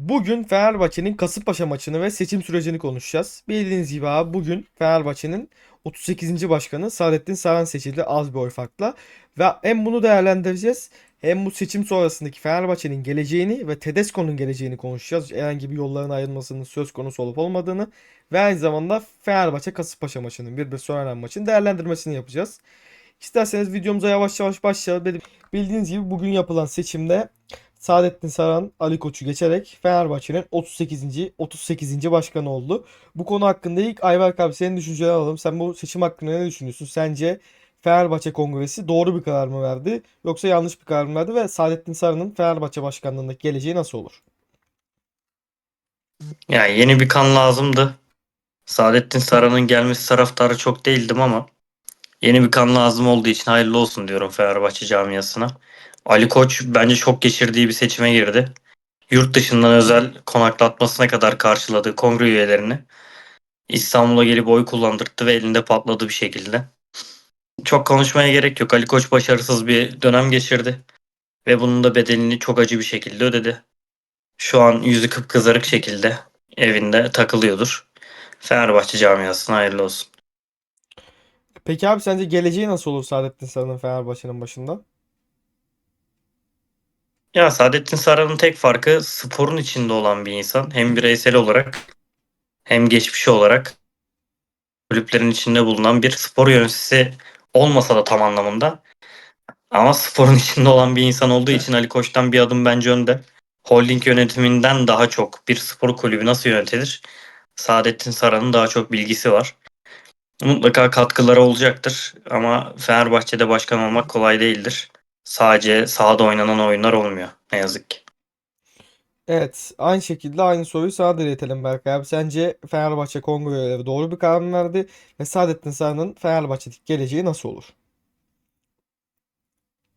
Bugün Fenerbahçe'nin Kasımpaşa maçını ve seçim sürecini konuşacağız. Bildiğiniz gibi abi bugün Fenerbahçe'nin 38. başkanı Saadettin Saran seçildi az bir oy farkla. Ve hem bunu değerlendireceğiz hem bu seçim sonrasındaki Fenerbahçe'nin geleceğini ve Tedesco'nun geleceğini konuşacağız. Herhangi bir yolların ayrılmasının söz konusu olup olmadığını ve aynı zamanda Fenerbahçe Kasımpaşa maçının bir bir sonradan maçın değerlendirmesini yapacağız. İsterseniz videomuza yavaş yavaş başlayalım. Bildiğiniz gibi bugün yapılan seçimde Saadettin Saran Ali Koç'u geçerek Fenerbahçe'nin 38. 38. başkanı oldu. Bu konu hakkında ilk Ayberk abi senin düşüncelerini alalım. Sen bu seçim hakkında ne düşünüyorsun? Sence Fenerbahçe Kongresi doğru bir karar mı verdi yoksa yanlış bir karar mı verdi ve Saadettin Saran'ın Fenerbahçe başkanlığındaki geleceği nasıl olur? Yani yeni bir kan lazımdı. Saadettin Saran'ın gelmesi taraftarı çok değildim ama yeni bir kan lazım olduğu için hayırlı olsun diyorum Fenerbahçe camiasına. Ali Koç bence çok geçirdiği bir seçime girdi. Yurt dışından özel konaklatmasına kadar karşıladığı kongre üyelerini İstanbul'a gelip oy kullandırdı ve elinde patladı bir şekilde. Çok konuşmaya gerek yok. Ali Koç başarısız bir dönem geçirdi ve bunun da bedelini çok acı bir şekilde ödedi. Şu an yüzü kıpkızarık şekilde evinde takılıyordur. Fenerbahçe camiasına hayırlı olsun. Peki abi sence geleceği nasıl olur Saadettin Saran'ın Fenerbahçe'nin başında? Ya Saadettin Saran'ın tek farkı sporun içinde olan bir insan. Hem bireysel olarak hem geçmişi olarak kulüplerin içinde bulunan bir spor yöneticisi olmasa da tam anlamında. Ama sporun içinde olan bir insan olduğu için Ali Koç'tan bir adım bence önde. Holding yönetiminden daha çok bir spor kulübü nasıl yönetilir? Saadettin Saran'ın daha çok bilgisi var. Mutlaka katkıları olacaktır ama Fenerbahçe'de başkan olmak kolay değildir. Sadece sahada oynanan oyunlar olmuyor ne yazık ki. Evet, aynı şekilde aynı soruyu sana da iletelim Berkay abi. Sence Fenerbahçe Kongre üyeleri doğru bir karar mı verdi ve Saadettin Saran'ın Fenerbahçe'deki geleceği nasıl olur?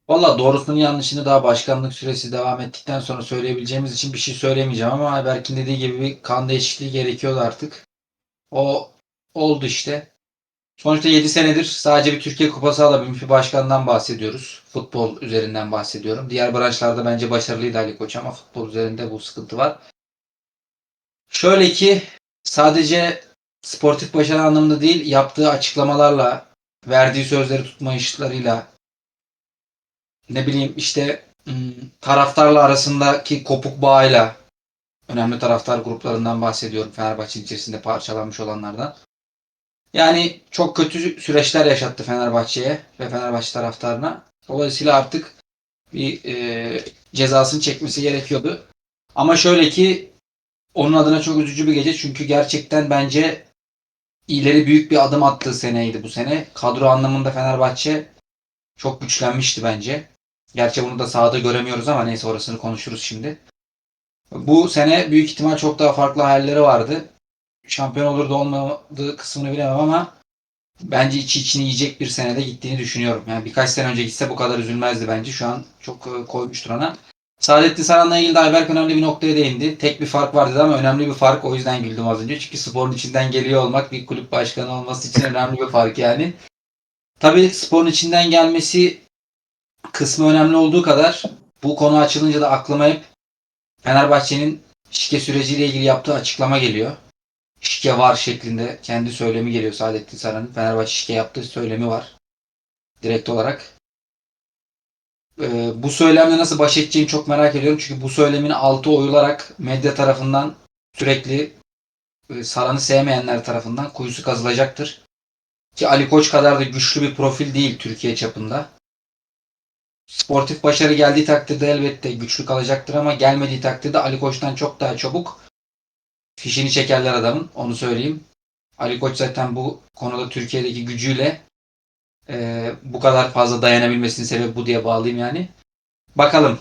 Valla doğrusunun yanlışını daha başkanlık süresi devam ettikten sonra söyleyebileceğimiz için bir şey söylemeyeceğim ama Ayberk'in dediği gibi bir kan değişikliği gerekiyordu artık. O oldu işte. Sonuçta 7 senedir sadece bir Türkiye Kupası alabilmiş bir başkandan bahsediyoruz. Futbol üzerinden bahsediyorum. Diğer branşlarda bence başarılıydı Ali Koç ama futbol üzerinde bu sıkıntı var. Şöyle ki sadece sportif başarı anlamında değil yaptığı açıklamalarla, verdiği sözleri tutmayışlarıyla ne bileyim işte hmm, taraftarla arasındaki kopuk bağıyla önemli taraftar gruplarından bahsediyorum. Fenerbahçe'nin içerisinde parçalanmış olanlardan. Yani çok kötü süreçler yaşattı Fenerbahçe'ye ve Fenerbahçe taraftarına. Dolayısıyla artık bir e, cezasını çekmesi gerekiyordu. Ama şöyle ki onun adına çok üzücü bir gece çünkü gerçekten bence ileri büyük bir adım attığı seneydi bu sene. Kadro anlamında Fenerbahçe çok güçlenmişti bence. Gerçi bunu da sahada göremiyoruz ama neyse orasını konuşuruz şimdi. Bu sene büyük ihtimal çok daha farklı hayalleri vardı. Şampiyon olur da olmadığı kısmını bilemem ama bence içi içini yiyecek bir senede gittiğini düşünüyorum. Yani birkaç sene önce gitse bu kadar üzülmezdi bence. Şu an çok e, koymuştur ona. Saadettin Saran'la ilgili de Ayberk önemli bir noktaya değindi. Tek bir fark var dedi ama önemli bir fark. O yüzden güldüm az önce. Çünkü sporun içinden geliyor olmak bir kulüp başkanı olması için önemli bir fark yani. Tabii sporun içinden gelmesi kısmı önemli olduğu kadar bu konu açılınca da aklıma hep Fenerbahçe'nin şike süreciyle ilgili yaptığı açıklama geliyor. Şike var şeklinde kendi söylemi geliyor Saadettin Saran'ın. Fenerbahçe şike yaptığı söylemi var. Direkt olarak. Ee, bu söylemle nasıl baş edeceğini çok merak ediyorum. Çünkü bu söylemin altı oyularak medya tarafından sürekli e, Saran'ı sevmeyenler tarafından kuyusu kazılacaktır. Ki Ali Koç kadar da güçlü bir profil değil Türkiye çapında. Sportif başarı geldiği takdirde elbette güçlü kalacaktır ama gelmediği takdirde Ali Koç'tan çok daha çabuk fişini çekerler adamın. Onu söyleyeyim. Ali Koç zaten bu konuda Türkiye'deki gücüyle e, bu kadar fazla dayanabilmesinin sebebi bu diye bağlayayım yani. Bakalım.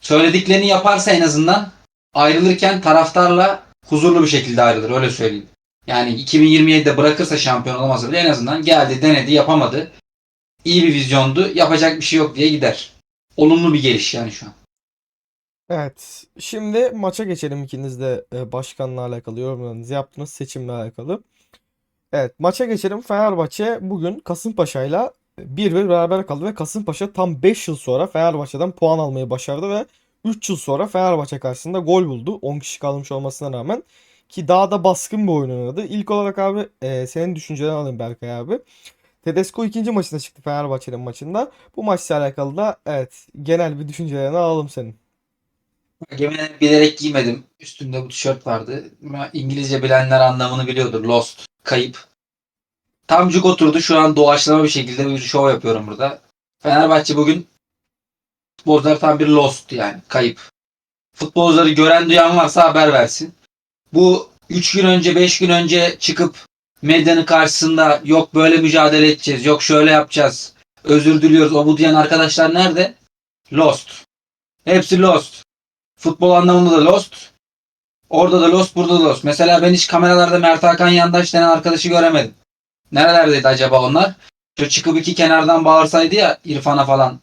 Söylediklerini yaparsa en azından ayrılırken taraftarla huzurlu bir şekilde ayrılır. Öyle söyleyeyim. Yani 2027'de bırakırsa şampiyon olamasa bile en azından geldi, denedi, yapamadı. İyi bir vizyondu. Yapacak bir şey yok diye gider. Olumlu bir geliş yani şu an. Evet, şimdi maça geçelim ikiniz de e, başkanla alakalı yorumlarınızı yaptınız seçimle alakalı. Evet, maça geçelim. Fenerbahçe bugün Kasımpaşa'yla 1-1 beraber kaldı ve Kasımpaşa tam 5 yıl sonra Fenerbahçe'den puan almayı başardı ve 3 yıl sonra Fenerbahçe karşısında gol buldu. 10 kişi kalmış olmasına rağmen. Ki daha da baskın bir oyun oynadı. İlk olarak abi e, senin düşüncelerini alayım Berkay abi. Tedesco ikinci maçına çıktı Fenerbahçe'nin maçında. Bu maçla alakalı da evet genel bir düşüncelerini alalım senin. Gemini bilerek giymedim. Üstümde bu tişört vardı. İngilizce bilenler anlamını biliyordur. Lost. Kayıp. Tam cuk oturdu. Şu an doğaçlama bir şekilde bir şov yapıyorum burada. Fenerbahçe bugün futbolcular tam bir lost yani. Kayıp. Futbolcuları gören duyan varsa haber versin. Bu 3 gün önce 5 gün önce çıkıp medyanın karşısında yok böyle mücadele edeceğiz. Yok şöyle yapacağız. Özür diliyoruz. O bu diyen arkadaşlar nerede? Lost. Hepsi lost. Futbol anlamında da Lost. Orada da Lost, burada da Lost. Mesela ben hiç kameralarda Mert Hakan Yandaş denen arkadaşı göremedim. Nerelerdeydi acaba onlar? Şu çıkıp iki kenardan bağırsaydı ya İrfan'a falan.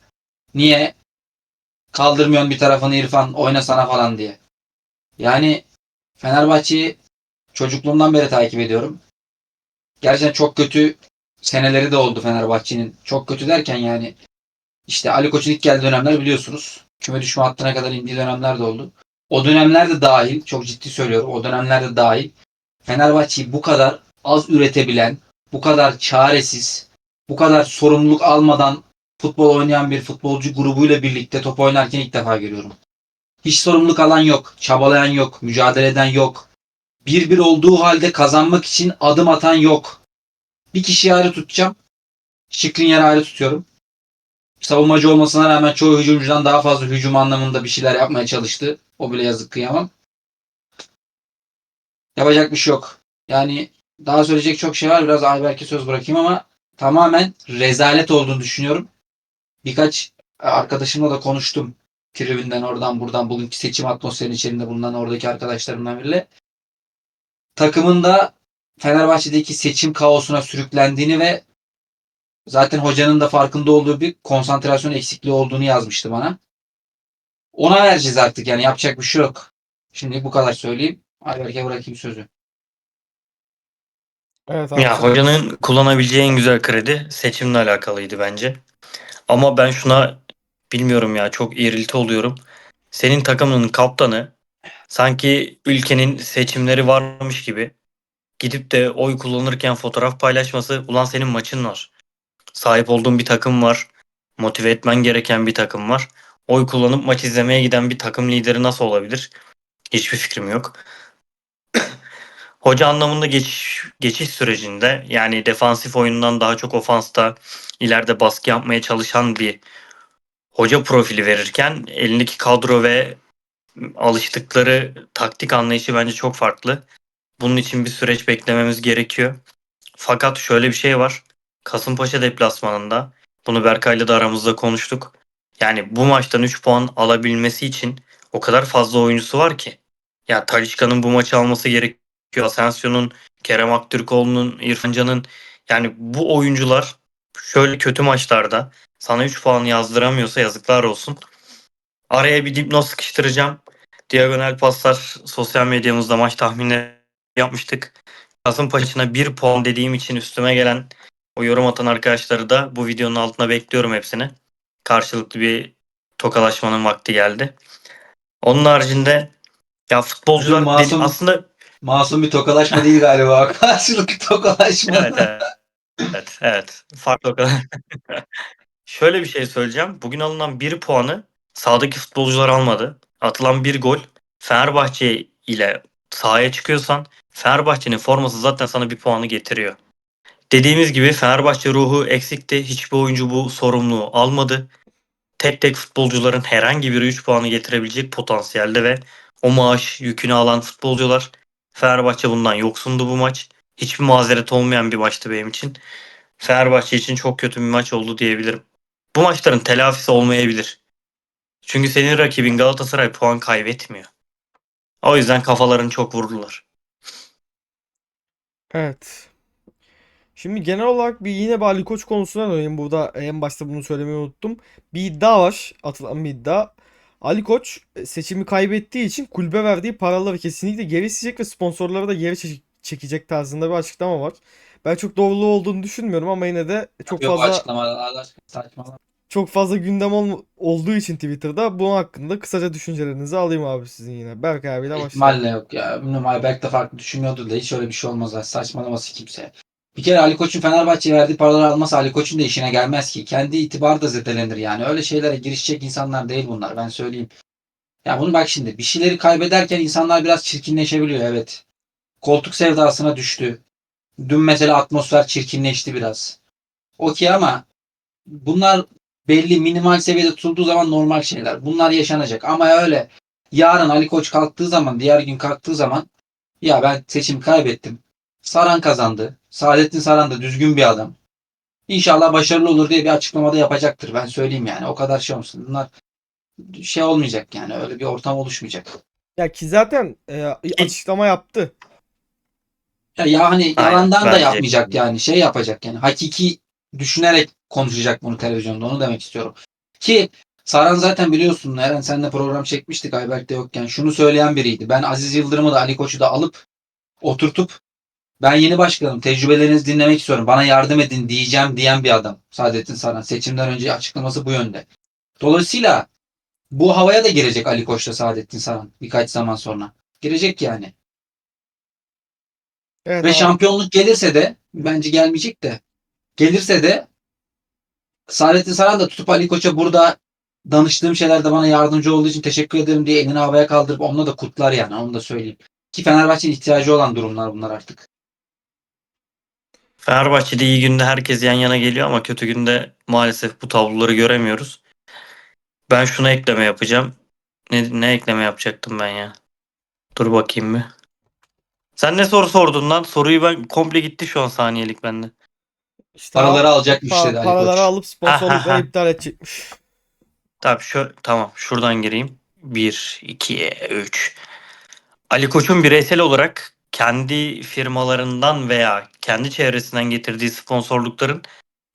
Niye? Kaldırmıyorsun bir tarafını İrfan oynasana falan diye. Yani Fenerbahçe'yi çocukluğumdan beri takip ediyorum. Gerçekten çok kötü seneleri de oldu Fenerbahçe'nin. Çok kötü derken yani işte Ali Koç'un ilk geldiği dönemler biliyorsunuz. Küme düşme hattına kadar indiği dönemler de oldu. O dönemler de dahil, çok ciddi söylüyorum, o dönemler de dahil Fenerbahçe'yi bu kadar az üretebilen, bu kadar çaresiz, bu kadar sorumluluk almadan futbol oynayan bir futbolcu grubuyla birlikte top oynarken ilk defa görüyorum. Hiç sorumluluk alan yok, çabalayan yok, mücadele eden yok. Bir bir olduğu halde kazanmak için adım atan yok. Bir kişiyi ayrı tutacağım. Şikrinyar'ı ayrı tutuyorum savunmacı olmasına rağmen çoğu hücumcudan daha fazla hücum anlamında bir şeyler yapmaya çalıştı. O bile yazık kıyamam. Yapacak bir şey yok. Yani daha söyleyecek çok şey var. Biraz Ayberk'e söz bırakayım ama tamamen rezalet olduğunu düşünüyorum. Birkaç arkadaşımla da konuştum. Tribünden oradan buradan bugünkü seçim atmosferinin içerisinde bulunan oradaki arkadaşlarımdan biriyle. Takımın da Fenerbahçe'deki seçim kaosuna sürüklendiğini ve Zaten hocanın da farkında olduğu bir konsantrasyon eksikliği olduğunu yazmıştı bana. Ona vereceğiz artık yani yapacak bir şey yok. Şimdi bu kadar söyleyeyim. Ayberk'e bırakayım sözü. Evet abi. Ya hocanın kullanabileceği en güzel kredi seçimle alakalıydı bence. Ama ben şuna bilmiyorum ya çok irrite oluyorum. Senin takımının kaptanı sanki ülkenin seçimleri varmış gibi gidip de oy kullanırken fotoğraf paylaşması ulan senin maçın var. Sahip olduğun bir takım var. Motive etmen gereken bir takım var. Oy kullanıp maç izlemeye giden bir takım lideri nasıl olabilir? Hiçbir fikrim yok. Hoca anlamında geçiş, geçiş sürecinde yani defansif oyundan daha çok ofansta ileride baskı yapmaya çalışan bir hoca profili verirken elindeki kadro ve alıştıkları taktik anlayışı bence çok farklı. Bunun için bir süreç beklememiz gerekiyor. Fakat şöyle bir şey var. Kasımpaşa deplasmanında bunu Berkay'la da aramızda konuştuk. Yani bu maçtan 3 puan alabilmesi için o kadar fazla oyuncusu var ki. Ya Talisca'nın bu maçı alması gerekiyor. Asensio'nun, Kerem Aktürkoğlu'nun, İrfan Can'ın yani bu oyuncular şöyle kötü maçlarda sana 3 puan yazdıramıyorsa yazıklar olsun. Araya bir dipnot sıkıştıracağım. Diagonal paslar sosyal medyamızda maç tahminleri yapmıştık. Kasımpaşa'na 1 puan dediğim için üstüme gelen o yorum atan arkadaşları da bu videonun altına bekliyorum hepsini. Karşılıklı bir tokalaşmanın vakti geldi. Onun haricinde ya futbolcular Masum- dedi- aslında Masum bir tokalaşma değil galiba. Karşılıklı tokalaşma. evet, evet. Evet, evet. Farklı kadar. Şöyle bir şey söyleyeceğim. Bugün alınan bir puanı sahadaki futbolcular almadı. Atılan bir gol Fenerbahçe ile sahaya çıkıyorsan Fenerbahçe'nin forması zaten sana bir puanı getiriyor. Dediğimiz gibi Fenerbahçe ruhu eksikti. Hiçbir oyuncu bu sorumluluğu almadı. Tek tek futbolcuların herhangi biri 3 puanı getirebilecek potansiyelde ve o maaş yükünü alan futbolcular. Fenerbahçe bundan yoksundu bu maç. Hiçbir mazeret olmayan bir maçtı benim için. Fenerbahçe için çok kötü bir maç oldu diyebilirim. Bu maçların telafisi olmayabilir. Çünkü senin rakibin Galatasaray puan kaybetmiyor. O yüzden kafalarını çok vurdular. Evet. Şimdi genel olarak bir yine bir Ali Koç konusuna döneyim. Burada en başta bunu söylemeyi unuttum. Bir iddia var. Atılan bir iddia. Ali Koç e, seçimi kaybettiği için kulübe verdiği paraları kesinlikle geri isteyecek ve sponsorları da geri çek- çekecek tarzında bir açıklama var. Ben çok doğruluğu olduğunu düşünmüyorum ama yine de çok Yok fazla açıklamalar. Saçmalama. çok fazla gündem olm- olduğu için Twitter'da bunun hakkında kısaca düşüncelerinizi alayım abi sizin yine. Berkay abiyle başlayalım. İhtimalle yok ya. Bilmiyorum Ayberk de farklı düşünmüyordur da hiç öyle bir şey olmaz. Saçmalaması kimse. Bir kere Ali Koç'un Fenerbahçe'ye verdiği paraları almasa Ali Koç'un da işine gelmez ki. Kendi itibarı da zedelenir yani. Öyle şeylere girişecek insanlar değil bunlar ben söyleyeyim. Ya bunu bak şimdi bir şeyleri kaybederken insanlar biraz çirkinleşebiliyor evet. Koltuk sevdasına düştü. Dün mesela atmosfer çirkinleşti biraz. Okey ama bunlar belli minimal seviyede tutulduğu zaman normal şeyler. Bunlar yaşanacak ama öyle yarın Ali Koç kalktığı zaman, diğer gün kalktığı zaman ya ben seçim kaybettim. Saran kazandı. Saadettin Saran da düzgün bir adam. İnşallah başarılı olur diye bir açıklamada yapacaktır. Ben söyleyeyim yani. O kadar şey olmasın. Bunlar şey olmayacak yani. Öyle bir ortam oluşmayacak. Ya ki zaten e, açıklama yaptı. Ya, ya hani Aynen, yalandan da yapmayacak yani. Şey yapacak yani. Hakiki düşünerek konuşacak bunu televizyonda. Onu demek istiyorum. Ki Saran zaten biliyorsun Eren senle program çekmiştik Ayberk de yokken. Şunu söyleyen biriydi. Ben Aziz Yıldırım'ı da Ali Koç'u da alıp oturtup ben yeni başkanım tecrübelerinizi dinlemek istiyorum. Bana yardım edin diyeceğim diyen bir adam. Saadettin Saran. Seçimden önce açıklaması bu yönde. Dolayısıyla bu havaya da girecek Ali Koç'la Saadettin Saran birkaç zaman sonra. Girecek yani. Evet Ve abi. şampiyonluk gelirse de bence gelmeyecek de gelirse de Saadettin Saran da tutup Ali Koç'a burada danıştığım şeylerde bana yardımcı olduğu için teşekkür ederim diye elini havaya kaldırıp onunla da kutlar yani onu da söyleyeyim. Ki Fenerbahçe'nin ihtiyacı olan durumlar bunlar artık. Fenerbahçe'de iyi günde herkes yan yana geliyor ama kötü günde maalesef bu tabloları göremiyoruz. Ben şuna ekleme yapacağım. Ne, ne ekleme yapacaktım ben ya? Dur bakayım bir. Sen ne soru sordun lan? Soruyu ben komple gitti şu an saniyelik bende. İşte Paraları al- alacakmış pa- dedi Ali paraları Koç. alıp sponsorlukları iptal edecekmiş. Tabii şu tamam şuradan gireyim. 1 2 3 Ali Koç'un bireysel olarak kendi firmalarından veya kendi çevresinden getirdiği sponsorlukların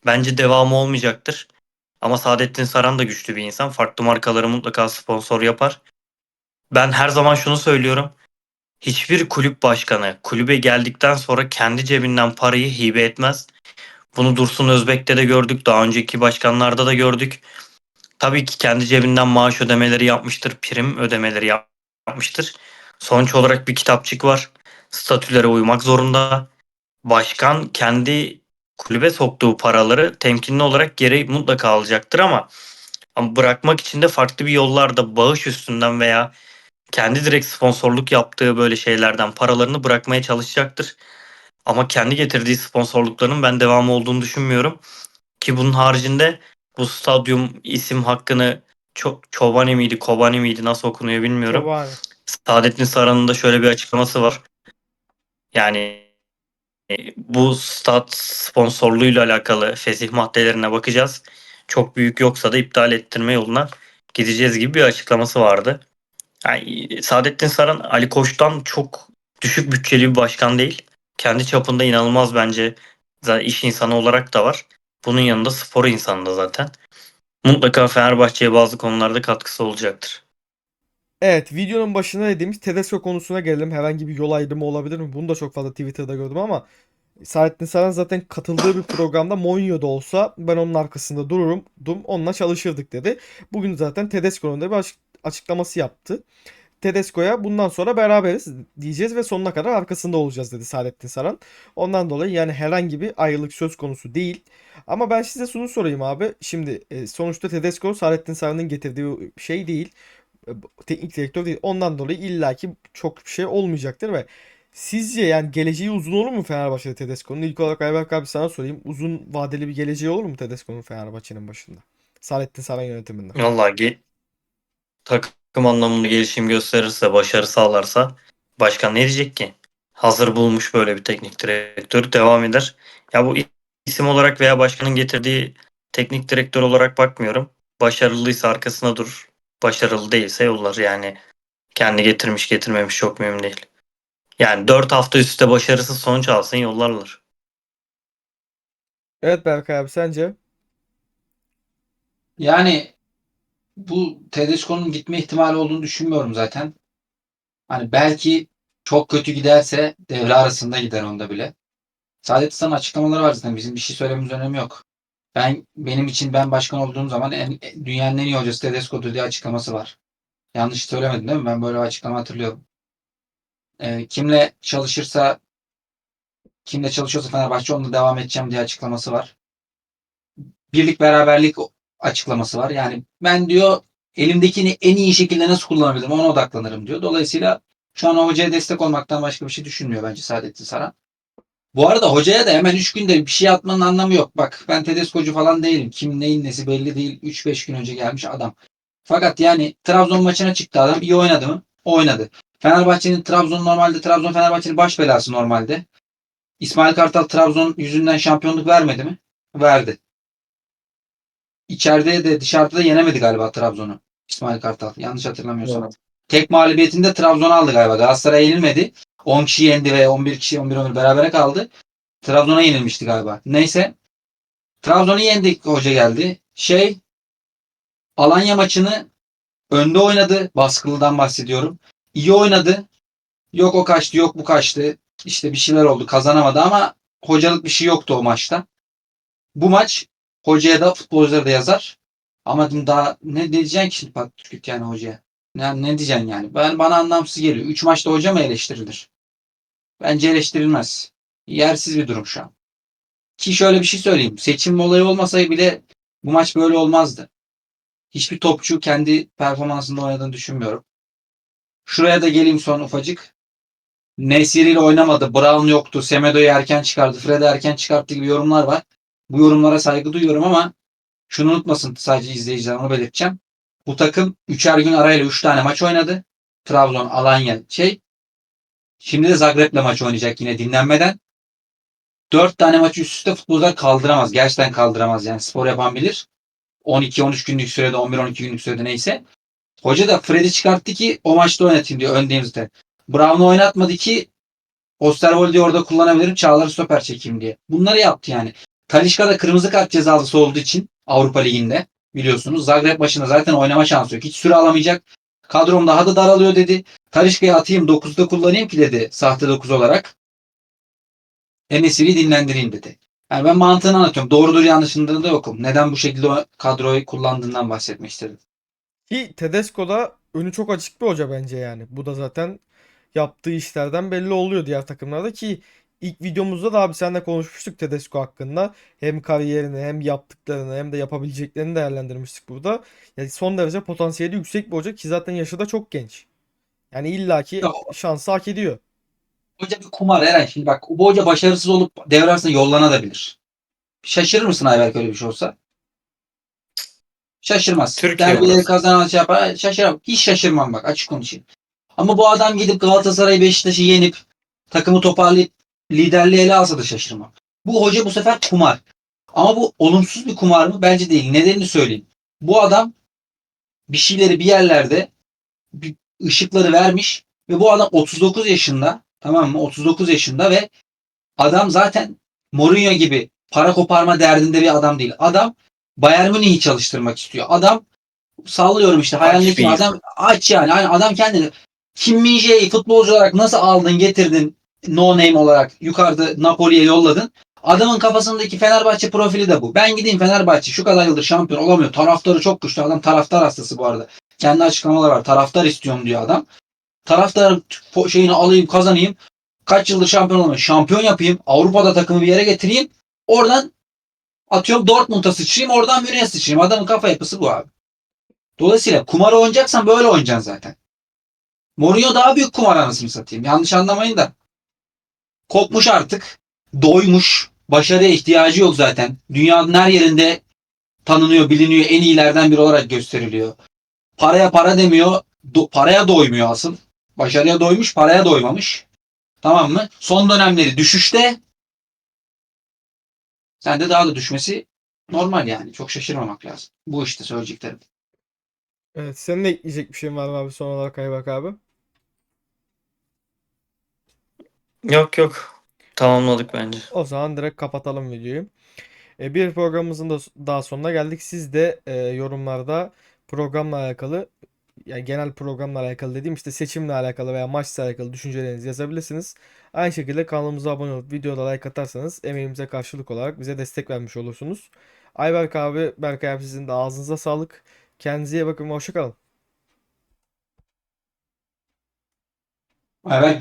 bence devamı olmayacaktır. Ama Saadettin Saran da güçlü bir insan. Farklı markaları mutlaka sponsor yapar. Ben her zaman şunu söylüyorum. Hiçbir kulüp başkanı kulübe geldikten sonra kendi cebinden parayı hibe etmez. Bunu Dursun Özbek'te de gördük. Daha önceki başkanlarda da gördük. Tabii ki kendi cebinden maaş ödemeleri yapmıştır. Prim ödemeleri yap- yapmıştır. Sonuç olarak bir kitapçık var. Statülere uymak zorunda. Başkan kendi kulübe soktuğu paraları temkinli olarak geri mutlaka alacaktır ama ama bırakmak için de farklı bir yollarda bağış üstünden veya kendi direkt sponsorluk yaptığı böyle şeylerden paralarını bırakmaya çalışacaktır. Ama kendi getirdiği sponsorlukların ben devamı olduğunu düşünmüyorum. Ki bunun haricinde bu stadyum isim hakkını çok Çobani miydi, Kobani miydi nasıl okunuyor bilmiyorum. Çobani. Saadettin Saran'ın da şöyle bir açıklaması var. Yani bu stat sponsorluğuyla alakalı fesih maddelerine bakacağız. Çok büyük yoksa da iptal ettirme yoluna gideceğiz gibi bir açıklaması vardı. Yani Saadettin Saran Ali Koç'tan çok düşük bütçeli bir başkan değil. Kendi çapında inanılmaz bence iş insanı olarak da var. Bunun yanında spor insanı da zaten. Mutlaka Fenerbahçe'ye bazı konularda katkısı olacaktır. Evet videonun başında dediğimiz Tedesco konusuna gelelim. Herhangi bir yol ayrımı olabilir mi? Bunu da çok fazla Twitter'da gördüm ama Saadettin Saran zaten katıldığı bir programda Mourinho'da olsa ben onun arkasında dururum, dum, onunla çalışırdık dedi. Bugün zaten Tedesco'nun da bir açık- açıklaması yaptı. Tedesco'ya bundan sonra beraberiz diyeceğiz ve sonuna kadar arkasında olacağız dedi Saadettin Saran. Ondan dolayı yani herhangi bir ayrılık söz konusu değil. Ama ben size şunu sorayım abi. Şimdi e, sonuçta Tedesco Saadettin Saran'ın getirdiği şey değil teknik direktör değil. Ondan dolayı illaki çok bir şey olmayacaktır ve sizce yani geleceği uzun olur mu Fenerbahçe'de Tedesco'nun? İlk olarak Ayberk abi sana sorayım. Uzun vadeli bir geleceği olur mu Tedesco'nun Fenerbahçe'nin başında? Saadettin Saran yönetiminde. Vallahi ge- takım anlamında gelişim gösterirse, başarı sağlarsa başkan ne diyecek ki? Hazır bulmuş böyle bir teknik direktör devam eder. Ya bu isim olarak veya başkanın getirdiği teknik direktör olarak bakmıyorum. Başarılıysa arkasına durur. Başarılı değilse yollar yani. Kendi getirmiş getirmemiş çok mühim değil. Yani 4 hafta üstte başarısız sonuç alsın yollarlar. Evet Berkay abi sence? Yani bu Tedesco'nun gitme ihtimali olduğunu düşünmüyorum zaten. Hani belki çok kötü giderse devre arasında gider onda bile. Saadettin Saran'ın açıklamaları var zaten. Bizim bir şey söylememiz önemi yok. Ben benim için ben başkan olduğum zaman en, dünyanın en iyi hocası Tedesco'dur diye açıklaması var. Yanlış söylemedim değil mi? Ben böyle bir açıklama hatırlıyorum. Ee, kimle çalışırsa kimle çalışıyorsa Fenerbahçe onunla devam edeceğim diye açıklaması var. Birlik beraberlik açıklaması var. Yani ben diyor elimdekini en iyi şekilde nasıl kullanabilirim ona odaklanırım diyor. Dolayısıyla şu an hocaya destek olmaktan başka bir şey düşünmüyor bence Saadettin Saran. Bu arada hocaya da hemen 3 günde bir şey atmanın anlamı yok. Bak ben Tedesco'cu falan değilim. Kim neyin nesi belli değil. 3-5 gün önce gelmiş adam. Fakat yani Trabzon maçına çıktı adam. iyi oynadı mı? Oynadı. Fenerbahçe'nin Trabzon normalde Trabzon Fenerbahçe'nin baş belası normalde. İsmail Kartal Trabzon yüzünden şampiyonluk vermedi mi? Verdi. İçeride de dışarıda da yenemedi galiba Trabzon'u. İsmail Kartal. Yanlış hatırlamıyorsam. Evet. Tek mağlubiyetinde Trabzon aldı galiba. Galatasaray yenilmedi. 10 kişi yendi ve 11 kişi 11-11 berabere kaldı. Trabzon'a yenilmişti galiba. Neyse. Trabzon'u yendik hoca geldi. Şey Alanya maçını önde oynadı. Baskılıdan bahsediyorum. İyi oynadı. Yok o kaçtı yok bu kaçtı. İşte bir şeyler oldu kazanamadı ama hocalık bir şey yoktu o maçta. Bu maç hocaya da futbolculara da yazar. Ama daha ne diyeceksin ki şimdi Pat Türküt yani hocaya? Ne, ne diyeceksin yani? Ben bana anlamsız geliyor. 3 maçta hoca mı eleştirilir? Bence eleştirilmez. Yersiz bir durum şu an. Ki şöyle bir şey söyleyeyim. Seçim olayı olmasaydı bile bu maç böyle olmazdı. Hiçbir topçu kendi performansında oynadığını düşünmüyorum. Şuraya da geleyim son ufacık. Nesiri ile oynamadı. Brown yoktu. Semedo'yu erken çıkardı. Fred'i erken çıkarttı gibi yorumlar var. Bu yorumlara saygı duyuyorum ama şunu unutmasın sadece izleyiciler onu belirteceğim. Bu takım üçer gün arayla 3 tane maç oynadı. Trabzon, Alanya, şey. Şimdi de Zagreb'le maç oynayacak yine dinlenmeden. 4 tane maç üst üste futbolcular kaldıramaz. Gerçekten kaldıramaz yani spor yapan bilir. 12-13 günlük sürede 11-12 günlük sürede neyse. Hoca da Fred'i çıkarttı ki o maçta oynatayım diyor öndeyimizde. Brown'u oynatmadı ki Osterwolde'yi orada kullanabilirim. Çağlar'ı stoper çekeyim diye. Bunları yaptı yani. Talişka da kırmızı kart cezalısı olduğu için Avrupa Ligi'nde biliyorsunuz. Zagreb maçında zaten oynama şansı yok. Hiç süre alamayacak. Kadrom daha da daralıyor dedi. Talişka'yı atayım 9'da kullanayım ki dedi sahte 9 olarak. Enesiri dinlendireyim dedi. Yani ben mantığını anlatıyorum. Doğrudur yanlışında da yokum. Neden bu şekilde kadroyu kullandığından bahsetmek istedim. Ki Tedesco da önü çok açık bir hoca bence yani. Bu da zaten yaptığı işlerden belli oluyor diğer takımlarda ki ilk videomuzda da abi seninle konuşmuştuk Tedesco hakkında. Hem kariyerini hem yaptıklarını hem de yapabileceklerini değerlendirmiştik burada. Yani son derece potansiyeli yüksek bir hoca ki zaten yaşı da çok genç. Yani illaki Ya- şansı hak ediyor. Hoca bir kumar Eren. Şimdi bak bu hoca başarısız olup devre arasında yollanabilir. Şaşırır mısın Ayberk öyle bir şey olsa? Şaşırmaz. Türkiye Derbileri kazanan şey yapar. Şaşırmam. Hiç şaşırmam bak açık konuşayım. Ama bu adam gidip Galatasaray Beşiktaş'ı yenip takımı toparlayıp liderliği ele alsa da şaşırmam. Bu hoca bu sefer kumar. Ama bu olumsuz bir kumar mı? Bence değil. Nedenini söyleyeyim. Bu adam bir şeyleri bir yerlerde bir ışıkları vermiş ve bu adam 39 yaşında tamam mı? 39 yaşında ve adam zaten Mourinho gibi para koparma derdinde bir adam değil. Adam Bayern Münih'i çalıştırmak istiyor. Adam sallıyorum işte hayalindeki bir adam aç yani. yani adam kendini Kim Min-jae'yi futbolcu olarak nasıl aldın getirdin no name olarak yukarıda Napoli'ye yolladın. Adamın kafasındaki Fenerbahçe profili de bu. Ben gideyim Fenerbahçe şu kadar yıldır şampiyon olamıyor. Taraftarı çok güçlü. Adam taraftar hastası bu arada. Kendi açıklamaları var. Taraftar istiyorum diyor adam. Taraftar şeyini alayım kazanayım. Kaç yıldır şampiyon olamıyor. Şampiyon yapayım. Avrupa'da takımı bir yere getireyim. Oradan atıyorum Dortmund'a sıçrayım. Oradan Münih'e sıçrayım. Adamın kafa yapısı bu abi. Dolayısıyla kumar oynayacaksan böyle oynayacaksın zaten. Mourinho daha büyük kumar anasını satayım. Yanlış anlamayın da. Kopmuş artık. Doymuş. Başarıya ihtiyacı yok zaten. Dünyanın her yerinde tanınıyor, biliniyor. En iyilerden biri olarak gösteriliyor. Paraya para demiyor. do- paraya doymuyor asıl. Başarıya doymuş, paraya doymamış. Tamam mı? Son dönemleri düşüşte. Sen de daha da düşmesi normal yani. Çok şaşırmamak lazım. Bu işte söyleyeceklerim. Evet, senin de ekleyecek bir şeyin var mı abi son olarak Aybak abi? Yok yok. Tamamladık bence. O zaman direkt kapatalım videoyu. E, bir programımızın da daha sonuna geldik. Siz de e, yorumlarda programla alakalı yani genel programla alakalı dediğim işte seçimle alakalı veya maçla alakalı düşüncelerinizi yazabilirsiniz. Aynı şekilde kanalımıza abone olup videoda like atarsanız emeğimize karşılık olarak bize destek vermiş olursunuz. Ayberk abi, Berkay abi sizin de ağzınıza sağlık. Kendinize iyi bakın ve hoşça kalın. Evet güzel